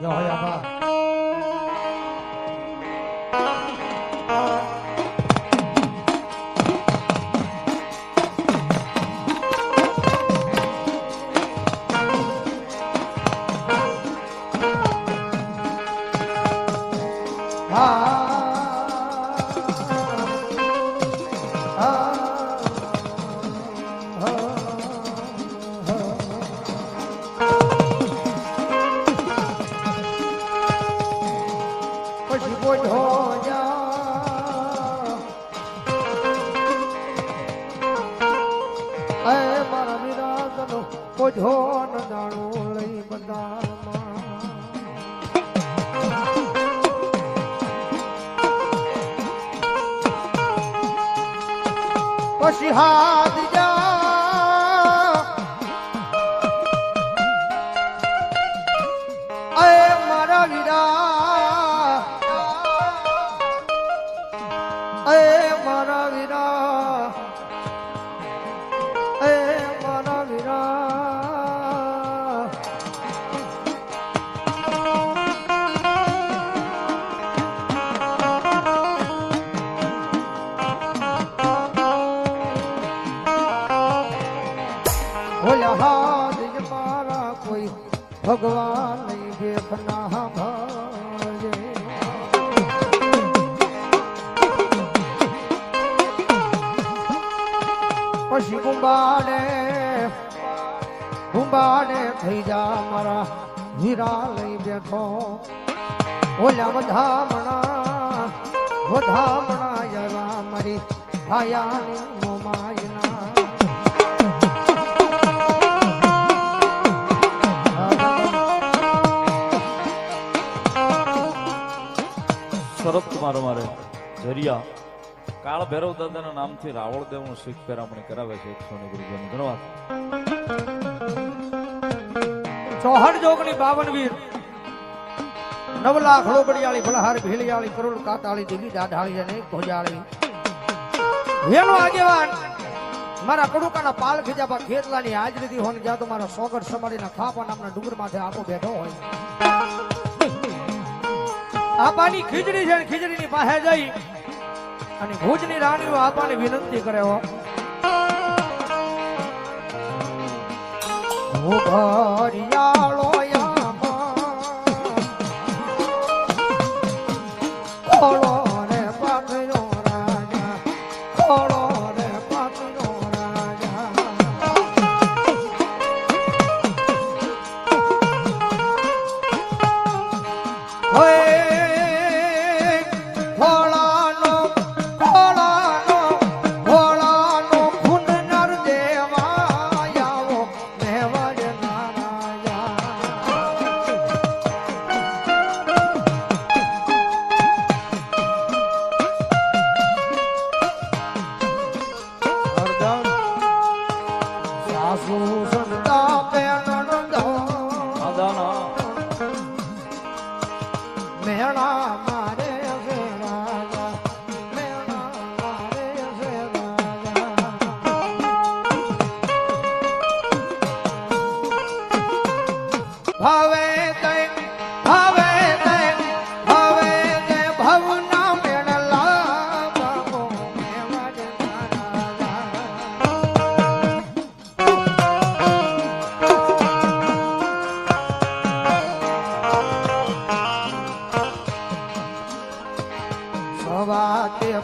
જો હોય આભા પછી એ મારા વિરાગનો બોધો ન જાણું લઈ બધામાં પછી હાથ હાથ જ મારા કોઈ ભગવાન દેખના ભજે પછી કુંભાડે થઈ જા મારા હીરા લઈ બેઠો. ઓલા વધામણા વધામણા જરા મારી મોમાયના શરત મારો મારે ઝરિયા કાળ ભૈરવ દાદાના નામથી રાવળ દેવનું શીખ પેરામણી કરાવે છે એકસો ને ગુરુજીની ધન્યવાદ ચોહડ જોગણી બાવન વીર. નવ લાખ લોબડિયાળી ભલહાર ભીલિયાળી કરોડ કાતાળી દિલ્હી દાઢાળી અને ભોજાળી હેલો આગેવાન મારા કડુકાના પાલ ખીજાબા ખેતલાની હાજરીથી હોન જ્યાં તો મારા સોગર સમાડીના ખાપા નામના ડુંગર માથે આપો બેઠો હોય. આપાની ખીચડી છે ને ખીચડીની પાસે જઈ અને ભુજની રાણીઓ આપાને વિનંતી કરે હો. હવે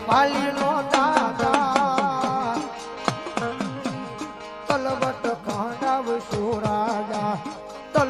પાલી નો તે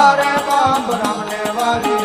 હરે બાપ રામને વાલી